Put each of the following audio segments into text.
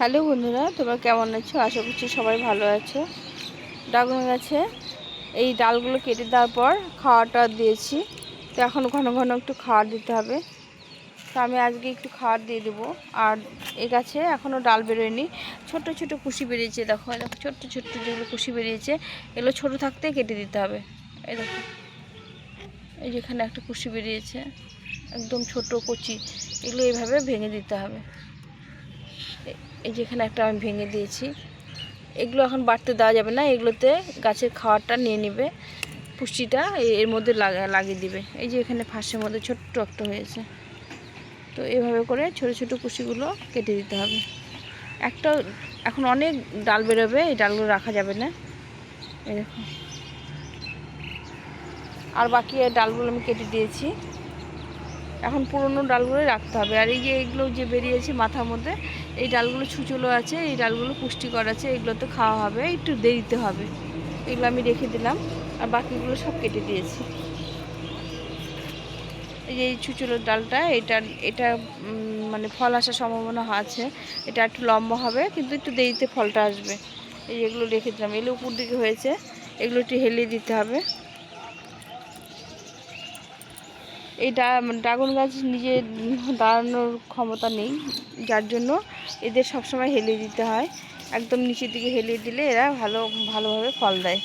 Hello বন্ধুরা, তোমরা কেমন আছো? আশা করছি সবাই ভালো আছো। ড্রাগন গাছে এই ডালগুলো কেটে দেওয়ার পর খাওয়াটা দিয়েছি। তো এখন ঘন ঘন একটু খাওয়ার দিতে হবে। তো আমি আজকে একটু খাওয়ার দিয়ে দেবো। আর এই গাছে এখনও ডাল বেরোয়নি। ছোট ছোট কুশি বেরিয়েছে, দেখো দেখো, ছোট্ট ছোট্ট যেগুলো কুশি বেরিয়েছে, এগুলো ছোট থাকতে কেটে দিতে হবে। এই দেখো, এই যেখানে একটা কুশি বেরিয়েছে, একদম ছোট কচি, এগুলো এইভাবে ভেঙে দিতে হবে। এই যেখানে একটা আমি ভেঙে দিয়েছি। এগুলো এখন বাড়তে দেওয়া যাবে না, এগুলোতে গাছের খাওয়ারটা নিয়ে নেবে, পুষ্টিটা এর মধ্যে লাগা লাগিয়ে দিবে। এই যে এখানে ফাঁসের মধ্যে ছোট্ট একটা হয়েছে। তো এভাবে করে ছোট ছোট কুশিগুলো কেটে দিতে হবে। একটা এখন অনেক ডাল বেরোবে, এই ডালগুলো রাখা যাবে না। এরকম। আর বাকি ডালগুলো আমি কেটে দিয়েছি। এখন পুরনো ডালগুলোই রাখতে হবে। আর এই যে এইগুলো যে বেরিয়েছে মাথার মধ্যে, এই ডালগুলো ছুচুলো আছে, এই ডালগুলো পুষ্টিকর আছে এগুলোতে খাওয়া হবে, একটু দেরিতে হবে। এগুলো আমি রেখে দিলাম, আর বাকিগুলো সব কেটে দিয়েছি। এই যে এই ছুচুলোর ডালটা, এটা এটা মানে ফল আসার সম্ভাবনা আছে। এটা একটু লম্বা হবে, কিন্তু একটু দেরিতে ফলটা আসবে। এই এগুলো রেখে দিলাম। এগুলো উপর দিকে হয়েছে, এগুলো একটু হেলিয়ে দিতে হবে। এই ড্রাগন গাছ নিজে দাঁড়ানোর ক্ষমতা নেই, যার জন্য এদের সবসময় হেলিয়ে দিতে হয়। একদম নিচের দিকে হেলিয়ে দিলে এরা ভালো, ভালোভাবে ফল দেয়।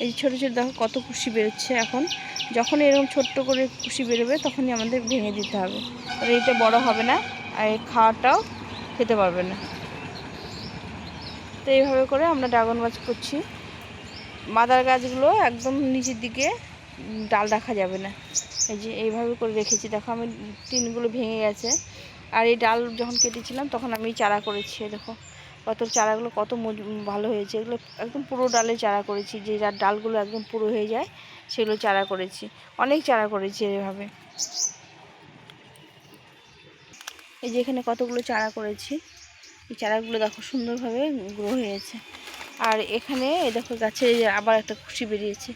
এই যে ছোটো ছোটো দেখো কত কুশি বেরোচ্ছে এখন। যখন এরকম ছোট্ট করে কুশি বেরোবে, তখনই আমাদের ভেঙে দিতে হবে। আর এটা বড় হবে না, আর খাওয়াটাও খেতে পারবে না। তো এইভাবে করে আমরা ড্রাগন গাছ করছি। মাদার গাছগুলো একদম নিচের দিকে ডাল রাখা যাবে না। এই যে এইভাবে করে রেখেছি। দেখো আমি টিনগুলো ভেঙে গেছে। আর এই ডাল যখন কেটেছিলাম, তখন আমি চারা করেছি দেখো। কত চারাগুলো কত ভালো হয়েছে। এগুলো একদম পুরো ডালে চারা করেছি। যে যার ডালগুলো একদম পুরো হয়ে যায়, সেগুলো চারা করেছি। অনেক চারা করেছি এভাবে। এই যে এখানে কতগুলো চারা করেছি। এই চারাগুলো দেখো সুন্দরভাবে গ্রো হয়েছে। আর এখানে দেখো গাছে আবার একটা খুশি বেরিয়েছে।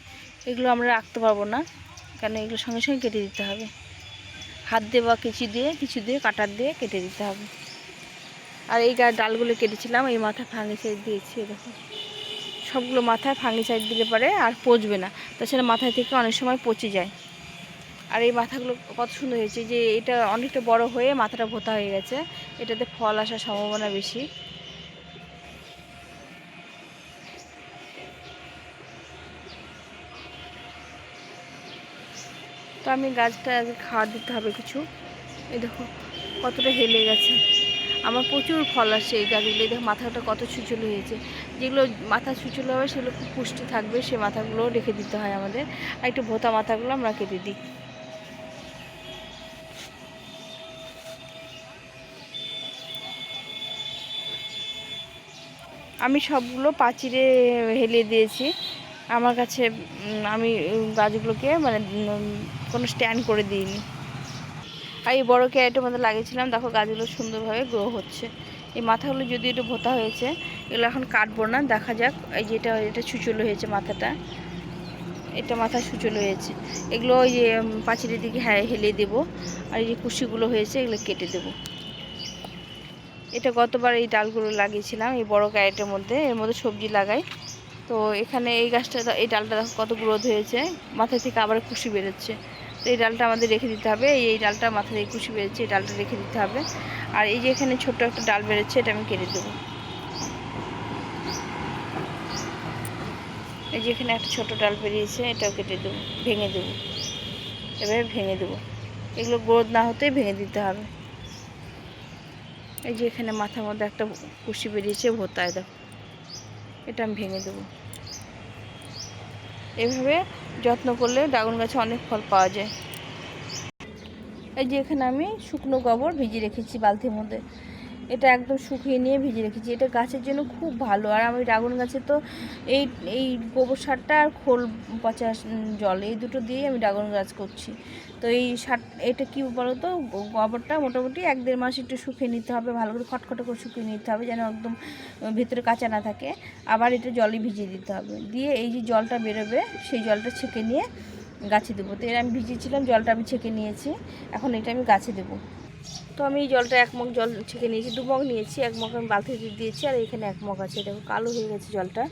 এগুলো আমরা রাখতে পারব না। কারণ এগুলো সঙ্গে সঙ্গে কেটে দিতে হবে। হাত দিয়ে বা কিছু দিয়ে কিছু দিয়ে, কাটার দিয়ে কেটে দিতে হবে। আর এই গা ডালগুলো কেটেছিলাম, এই মাথা ফাঙ্গিসাইড দিয়েছি দেখো সবগুলো মাথায় ফাঙ্গিসাইড দিলে পরে আর পচবে না। তাছাড়া মাথায় থেকে অনেক সময় পচে যায়। আর এই মাথাগুলো কত সুন্দর হয়েছে যে এটা অনেকটা বড় হয়ে মাথাটা ভোতা হয়ে গেছে। এটাতে ফল আসার সম্ভাবনা বেশি। তো আমি গাছটা আগে খাওয়ার দিতে হবে কিছু। এই দেখো, কতটা হেলে গেছে। আমার প্রচুর ফল আসে এই গাছগুলো। এই দেখো, মাথাটা কত ছুচুলো হয়েছে। যেগুলো মাথা ছুচুলো হবে, সেগুলো খুব পুষ্টি থাকবে। সে মাথাগুলো রেখে দিতে হয় আমাদের। আর একটু ভোতা মাথাগুলো আমরা কেটে দিই। আমি সবগুলো পাচিরে হেলিয়ে দিয়েছি। আমার কাছে আমি গাছগুলোকে মানে কোনো স্ট্যান্ড করে দিইনি। আর এই বড়ো ক্যারেটের মধ্যে লাগিয়েছিলাম, দেখো গাছগুলো সুন্দরভাবে গ্রো হচ্ছে। এই মাথাগুলো যদি একটু ভোতা হয়েছে, এগুলো এখন কাটবো না, দেখা যাক। এই যেটা, এটা ছুচুলো হয়েছে মাথাটা। এটা মাথা সুচলো হয়েছে। এগুলো ওই যে পাঁচিলের দিকে হ্যাঁ হেলিয়ে দেবো। আর এই যে কুশিগুলো হয়েছে, এগুলো কেটে দেবো। এটা গতবার এই ডালগুলো লাগিয়েছিলাম, এই বড় ক্যারেটের মধ্যে। এর মধ্যে সবজি লাগাই। তো এখানে এই গাছটা, এই ডালটা দেখো কত গ্রোথ হয়েছে। মাথা থেকে আবার কুশি বেরোচ্ছে। তো এই ডালটা আমাদের রেখে দিতে হবে। এই এই ডালটা মাথা থেকে কুশি বেরোচ্ছে, এই ডালটা রেখে দিতে হবে। আর এই যে এখানে ছোট্ট একটা ডাল বেরোচ্ছে, এটা আমি কেটে দেবো। এই যে এখানে একটা ছোট ডাল বেরিয়েছে, এটাও কেটে দেবো, ভেঙে দেবো। এভাবে ভেঙে দেবো। এগুলো গ্রোথ না হতেই ভেঙে দিতে হবে। এই যে এখানে মাথার মধ্যে একটা কুশি বেরিয়েছে, ভোতায় দেখো। এটা আমি ভেঙে দেবো। এভাবে যত্ন করলে ড্রাগন গাছে অনেক ফল পাওয়া যায়। এই যে এখানে আমি শুকনো গোবর ভিজিয়ে রেখেছি বালতির মধ্যে। এটা একদম শুকিয়ে নিয়ে ভিজিয়ে রেখেছি। এটা গাছের জন্য খুব ভালো। আর আমি ড্রাগন গাছে তো এই এই গোবর সারটা আর খোল, পচা জল এই দুটো দিয়ে আমি ড্রাগন গাছ করছি। তো এই সার এটা কী বলো তো গোবরটা মোটামুটি এক দেড় মাস একটু শুকিয়ে নিতে হবে, ভালো করে খটখটে করে শুকিয়ে নিতে হবে যেন একদম ভেতরে কাঁচা না থাকে। আবার এটা জলে ভিজিয়ে দিতে হবে। দিয়ে এই যে জলটা বেরোবে, সেই জলটা ছেঁকে নিয়ে গাছে দেবো। তো এর আমি ভিজিয়েছিলাম, জলটা আমি ছেঁকে নিয়েছি। এখন এটা আমি গাছে দেবো। তো আমি এই জলটা এক মগ জল ছেঁকে নিয়েছি, দু মগ নিয়েছি। এক মগ আমি বালতিতে দিয়েছি আর এখানে এক মগ আছে। দেখো, কালো হয়ে গেছে জলটা।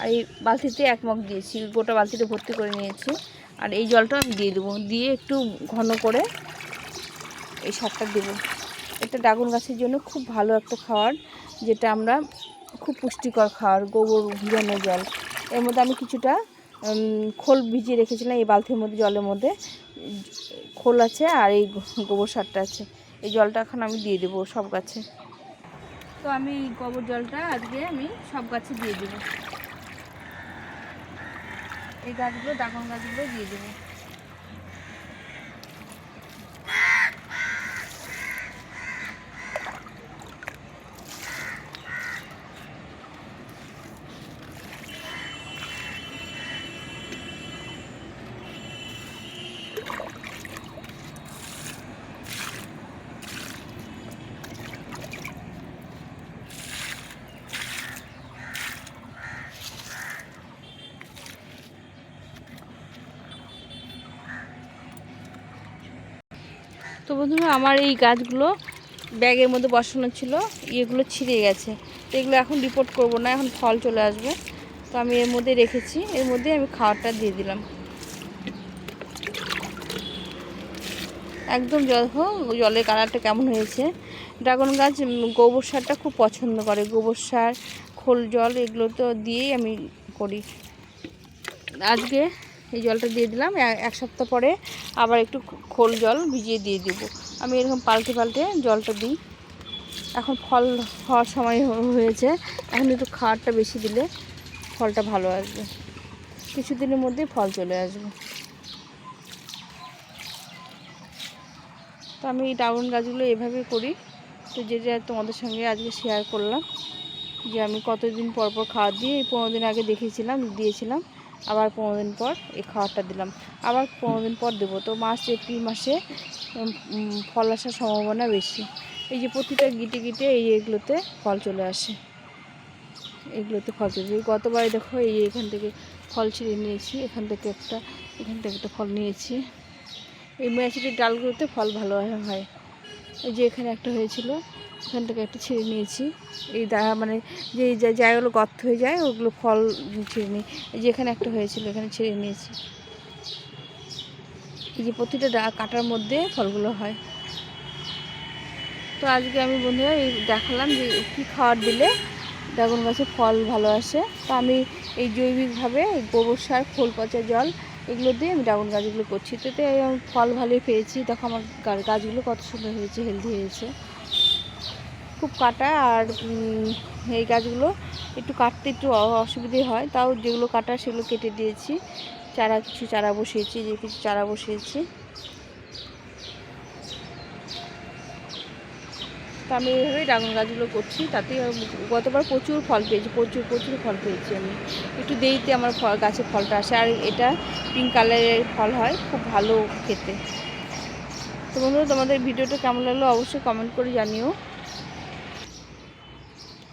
আর এই বালতিতে এক মগ দিয়েছি, গোটা বালতিতে ভর্তি করে নিয়েছি। আর এই জলটা আমি দিয়ে দেবো। দিয়ে একটু ঘন করে এই সারটা দেবো। এটা ড্রাগন গাছের জন্য খুব ভালো একটা খাবার যেটা আমরা খুব পুষ্টিকর খাবার গোবর, ভিজানো জল। এর মধ্যে আমি কিছুটা খোল ভিজিয়ে রেখেছিলাম এই বালতির মধ্যে, জলের মধ্যে। খোল আছে আর এই গোবর সারটা আছে। এই জলটা এখন আমি দিয়ে দেবো সব গাছে। তো আমি গোবর জলটা আজকে আমি সব গাছে দিয়ে দেবো। এই গাছগুলো ড্রাগন গাছগুলো দিয়ে দেবো। তো বন্ধুরা, আমার এই গাছগুলো ব্যাগের মধ্যে বসানো ছিল, ইয়েগুলো ছিঁড়ে গেছে। তো এগুলো এখন রিপোর্ট করব না, এখন ফল চলে আসবে। তো আমি এর মধ্যে রেখেছি, এর মধ্যে আমি খাবারটা দিয়ে দিলাম। একদম দেখো জলের কালারটা কেমন হয়েছে। ড্রাগন গাছ গোবর সারটা খুব পছন্দ করে। গোবর সার, খোল জল, এগুলো তো দিয়েই আমি করি। আজকে এই জলটা দিয়ে দিলাম। এক সপ্তাহ পরে আবার একটু খোল জল ভিজিয়ে দিয়ে দেব। আমি এরকম পাল্টে পাল্টে জলটা দিই। এখন ফল হওয়ার সময় হয়েছে। এখন একটু খাওয়ারটা বেশি দিলে ফলটা ভালো আসবে। কিছুদিনের মধ্যে ফল চলে আসবে। তো আমি এই ডাউন গাছগুলো এভাবে করি। তো যে যেটা তোমাদের সঙ্গে আজকে শেয়ার করলাম যে আমি কতদিন পর পর খাওয়ার দিয়ে এই পনেরো দিন আগে দেখিয়েছিলাম, দিয়েছিলাম। আবার পনেরো দিন পর এই খাবারটা দিলাম। আবার পনেরো দিন পর দেবো। তো মার্চ এপ্রিল মাসে ফল আসার সম্ভাবনা বেশি। এই যে প্রতিটা গিটে গিটে এই এগুলোতে ফল চলে আসে। এগুলোতে ফল চলে আসে। গতবারে দেখো এই এখান থেকে ফল ছিঁড়ে নিয়েছি। এখান থেকে একটা, এখান থেকে একটা ফল নিয়েছি। এই ম্যাচিটের ডালগুলোতে ফল ভালো হয়। এই যে এখানে একটা হয়েছিল এখান থেকে একটা ছিঁড়ে নিয়েছি। এই দা মানে যে, জায়গাগুলো গর্ত হয়ে যায়, ওগুলো ফল ছিঁড়ে নিই। এই যে এখানে একটা হয়েছিল, এখানে ছিঁড়ে নিয়েছি। এই যে প্রতিটা ডা, কাটার মধ্যে ফলগুলো হয়। তো আজকে আমি বন্ধুরা এই দেখালাম যে কী খাবার দিলে ড্রাগন গাছে ফল ভালো আসে। তো আমি এই জৈবিকভাবে গোবর সার, খোল, পচা জল এগুলো দিয়ে আমি ড্রাগন গাছগুলো করছি। তো আমি ফল ভালোই পেয়েছি। দেখো আমার গাছগুলো কত সুন্দর হয়েছে হেলদি হয়েছে। খুব কাটা আর এই গাছগুলো একটু কাটতে একটু অসুবিধে হয়। তাও যেগুলো কাটা সেগুলো কেটে দিয়েছি। চারা কিছু চারা বসিয়েছি, যে কিছু চারা বসিয়েছি। আমি এইভাবেই ড্রাগন গাছগুলো করছি তাতে গতবার প্রচুর ফল পেয়েছি, প্রচুর প্রচুর ফল পেয়েছি আমি। একটু দেরিতে আমার ফল গাছে ফলটা আসে, আর এটা পিঙ্ক কালারের ফল হয়, খুব ভালো খেতে। তো বন্ধুরা, তোমাদের ভিডিওটা কেমন লাগল অবশ্যই কমেন্ট করে জানিও।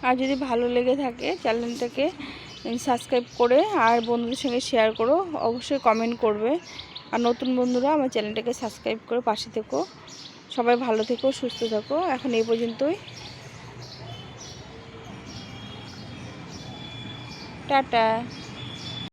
আর যদি ভালো লেগে থাকে, চ্যানেলটাকে সাবস্ক্রাইব করে আর বন্ধুদের সঙ্গে শেয়ার করো, অবশ্যই কমেন্ট করবে। আর নতুন বন্ধুরা, আমার চ্যানেলটাকে সাবস্ক্রাইব করে পাশে থেকো। সবাই ভালো থেকো সুস্থ থাকো। এখন এই পর্যন্তই। টাটা।